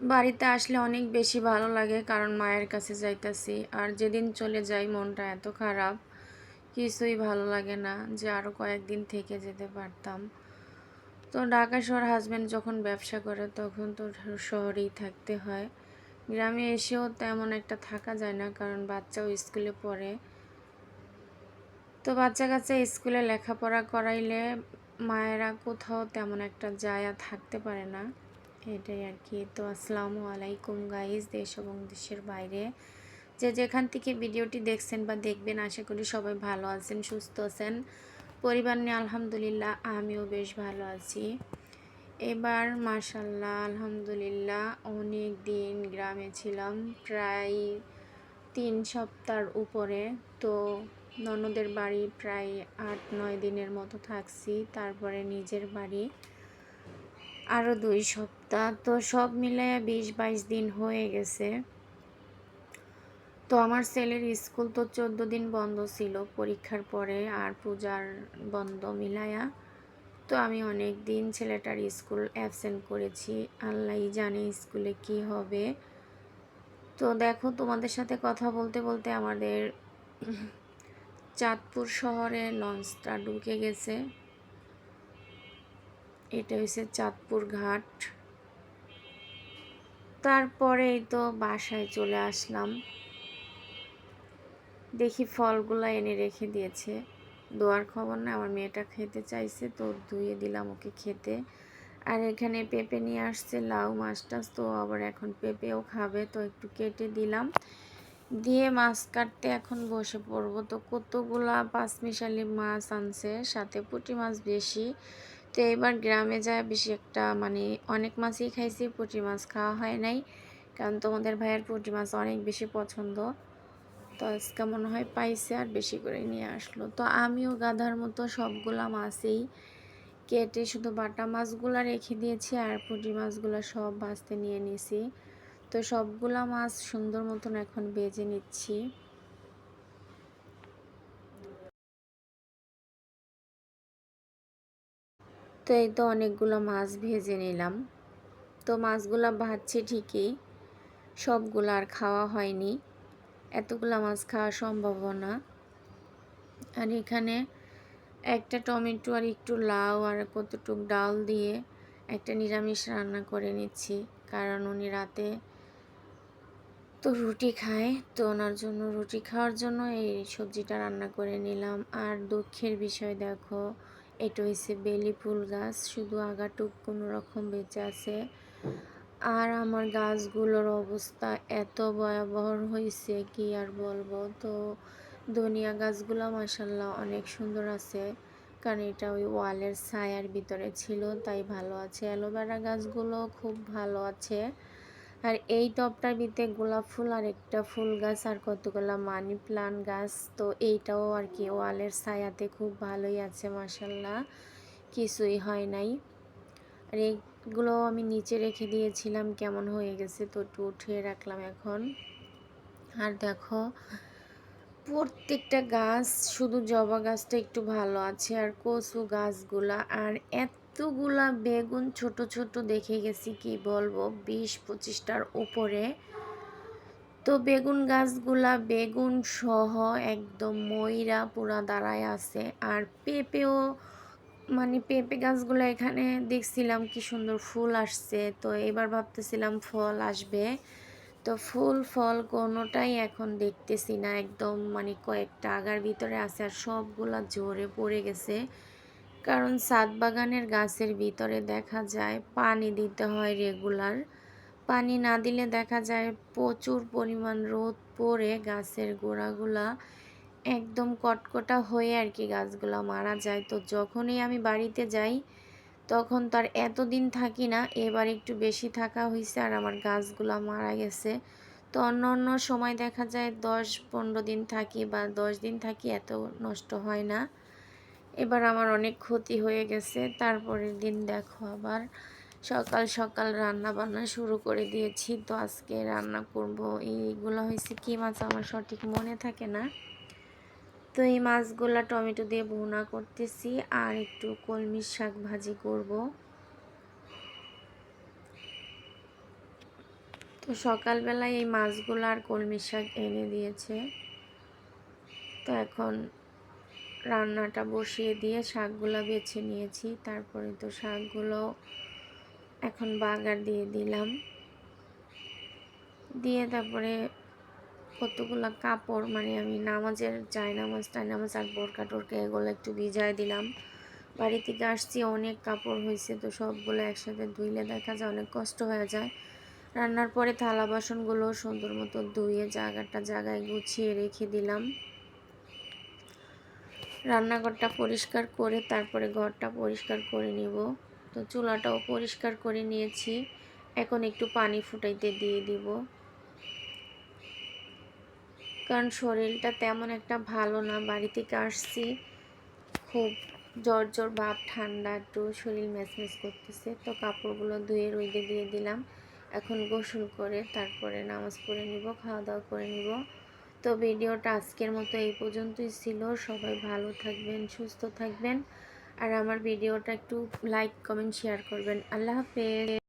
বাড়িতে আসলে অনেক বেশি ভালো লাগে কারণ মায়ের কাছে যাইতাছি। আর যেদিন চলে যাই, মনটা এত খারাপ, কিছুই ভালো লাগে না যে আরও কয়েকদিন থেকে যেতে পারতাম। তো ঢাকা শহর হাজব্যান্ড যখন ব্যবসা করে, তখন তো শহরেই থাকতে হয়। গ্রামে এসেও তেমন একটা থাকা যায় না কারণ বাচ্চাও স্কুলে পড়ে। তো বাচ্চা কাচ্চা স্কুলে লেখাপড়া করাইলে মায়েরা কোথাও তেমন একটা আর থাকতে পারে না। এটাই আর কি। তো আসসালামু আলাইকুম গাইজ দেশ এবং দেশের বাইরে। যে যেখান থেকে ভিডিওটি দেখছেন বা দেখবেন, আশা করি সবাই ভালো আছেন, সুস্থ আছেন। পরিবার নিয়ে আলহামদুলিল্লাহ আমিও বেশ ভালো আছি। এবার মাশাল্লাহ আলহামদুলিল্লাহ অনেক দিন গ্রামে ছিলাম, প্রায় তিন সপ্তাহর উপরে। তো ননদের বাড়ি প্রায় আট, নয় দিনের মতো থাকছি, তারপরে নিজের বাড়ি আরও দুই সপ্তাহ তো সব মিলে বিশ বাইশ দিন হয়ে গেছে। তো আমার ছেলের স্কুল তো চোদ্দ দিন বন্ধ ছিল, পরীক্ষার পরে আর পূজার বন্ধ মিলায়া তো আমি অনেক দিন ছেলেটার স্কুল অ্যাবসেন্ট করেছি, আল্লাহ জানে স্কুলে কি হবে। তো দেখো তোমাদের সাথে কথা বলতে বলতে আমাদের চাঁদপুর শহরে লঞ্চটা ঢুকে গেছে। এটা হচ্ছে চাঁদপুর ঘাট। তারপরেই তো বাসায় চলে আসলাম। দেখি ফলগুলো এনে রেখে দিয়েছে। দোয়ার খবর না, আমার মেয়েটা খেতে চাইছে তো ধুয়ে দিলাম ওকে খেতে। আর এখানে পেঁপে নিয়ে আসছে, লাউ মাছ টাছ তো আবার এখন পেঁপেও খাবে তো একটু কেটে দিলাম। দিয়ে মাছ কাটতে এখন বসে পড়ব। তো কতগুলা পাঁচমিশালি মাছ আনছে, সাথে পুঁটি মাছ বেশি। তো এবার গ্রামে যায় বেশি একটা মানে অনেক মাছই খাইছি, পুঁটি মাছ খাওয়া হয় নাই। কারণ তোমাদের ভাইয়ের পুঁটি মাছ অনেক বেশি পছন্দ। তো আজকে মনে হয় পাইছে আর বেশি করে নিয়ে আসলো। তো আমিও গাধার মতো সবগুলা মাছই কেটে শুধু বাটা মাছগুলা রেখে দিয়েছি আর পুঁটি মাছগুলো সব বাঁচতে নিয়ে নিছি তো সবগুলা মাছ সুন্দর মতন এখন বেজে নিচ্ছি। তো এই তো অনেকগুলো মাছ ভেজে নিলাম। তো মাছগুলো ভাজছি ঠিকই, সবগুলো আর খাওয়া হয়নি। এতগুলো মাছ খাওয়া সম্ভব না। আর এখানে একটা টমেটো আর একটু লাউ আর কতটুক ডাল দিয়ে একটা নিরামিষ রান্না করে নিচ্ছি। কারণ উনি রাতে তো রুটি খায়, তো ওনার জন্য রুটি খাওয়ার জন্য এই সবজিটা রান্না করে নিলাম। আর দুঃখের বিষয় দেখো এটা হয়েছে বেলি ফুল গাছ, শুধু আগাটুক কোনো রকম বেঁচে আছে। আর আমার গাছগুলোর অবস্থা এত ভয়াবহ হয়েছে কি আর বলব? তো ধনিয়া গাছগুলো মাসাল্লাহ অনেক সুন্দর আছে, কারণ এটা ওই ওয়ালের ছায়ার ভিতরে ছিল, তাই ভালো আছে। অ্যালোভেরা গাছগুলো খুব ভালো আছে। আর এই টপটার ভিতরে গোলাপ ফুল আর একটা ফুল গাছ আর কতগুলো মানি প্লান্ট গাছ। তো এইটাও আর কি ওয়ালের ছায়াতে খুব ভালোই আছে মাসাল্লাহ কিছুই হয় নাই। আর এইগুলো আমি নিচে রেখে দিয়েছিলাম, কেমন হয়ে গেছে তো একটু উঠিয়ে রাখলাম এখন। আর দেখো, প্রত্যেকটা গাছ, শুধু জবা গাছটা একটু ভালো আছে আর কচু গাছগুলা। আর এত এতগুলা বেগুন ছোট ছোট দেখে গেছি, কি বলব? বিশ পঁচিশটার উপরে। তো বেগুন গাছগুলা বেগুন সহ একদম ময়রা পুরা দাঁড়ায় আছে। আর পেঁপেও মানে পেঁপে গাছগুলো এখানে দেখছিলাম কি সুন্দর ফুল আসছে। তো এবার ভাবতেছিলাম ফল আসবে। তো ফুল, ফল কোনোটাই এখন দেখতেছি না। একদম মানে কয়েকটা আগার ভিতরে আছে আর সবগুলা জোরে পড়ে গেছে। কারণ সাত বাগানের গাছের ভিতরে দেখা যায় পানি দিতে হয় রেগুলার। পানি না দিলে দেখা যায় প্রচুর পরিমাণ রোদ পড়ে, গাছের গোড়াগুলা একদম কটকটা হয়ে আর কি গাছগুলা মারা যায়। তো যখনই আমি বাড়িতে যাই, তখন তার এতদিন থাকি না, এবার একটু বেশি থাকা হয়েছে আর আমার গাছগুলা মারা গেছে। তো অন্য অন্য সময় দেখা যায় দশ পনেরো দিন থাকি বা দশ দিন থাকি, এত নষ্ট হয় না। এবার আমার অনেক ক্ষতি হয়ে গেছে। তারপরের দিন দেখো আবার সকাল সকাল রান্না বান্না শুরু করে দিয়েছি। তো আজকে রান্না করব। এইগুলো হয়েছে কী মাছ আমার সঠিক মনে থাকে না। তো এই মাছগুলা টমেটো দিয়ে ভুনা করতেছি আর একটু কলমির শাক ভাজি করব। তো সকালবেলায় এই মাছগুলো আর কলমি শাক এনে দিয়েছে। তো এখন রান্নাটা বসিয়ে দিয়ে শাকগুলো বেছে নিয়েছি। তারপরে তো শাকগুলো এখন বাগার দিয়ে দিলাম। দিয়ে তারপরে কতগুলো কাপড় মানে আমি নামাজের চাই নামাজ টাই নামাজ আর বোরকা টোরকা এগুলো একটু ভিজায় দিলাম। বাড়ি থেকে আসছি, অনেক কাপড় হয়েছে তো সবগুলো একসাথে ধুইলে দেখা যায় অনেক কষ্ট হয়ে যায়। রান্নার পরে থালা বাসনগুলো সুন্দর মতো ধুয়ে জায়গাটা জায়গায় গুছিয়ে রেখে দিলাম। রান্নাঘরটা পরিষ্কার করে তারপরে ঘরটা পরিষ্কার করে নিব। তো চুলাটাও পরিষ্কার করে নিয়েছি। এখন একটু পানি ফুটাইতে দিয়ে দিব। কারণ শরীরটা তেমন একটা ভালো না, বাড়ি থেকে আসছি, খুব জ্বর জ্বর, ভাব ঠান্ডা, একটু শরীর ম্যাচম্যাচ করতেছে। তো কাপড়গুলো ধুয়ে রোদে দিয়ে দিলাম। এখন গোসল করে তারপরে নামাজ পড়ে নিব, খাওয়া দাওয়া করে নিব। তো ভিডিওটা আজকের মতো এই পর্যন্তই ছিল। সবাই ভালো থাকবেন, সুস্থ থাকবেন। আর আমার ভিডিওটা একটু লাইক কমেন্ট শেয়ার করবেন। আল্লাহ হাফেজ।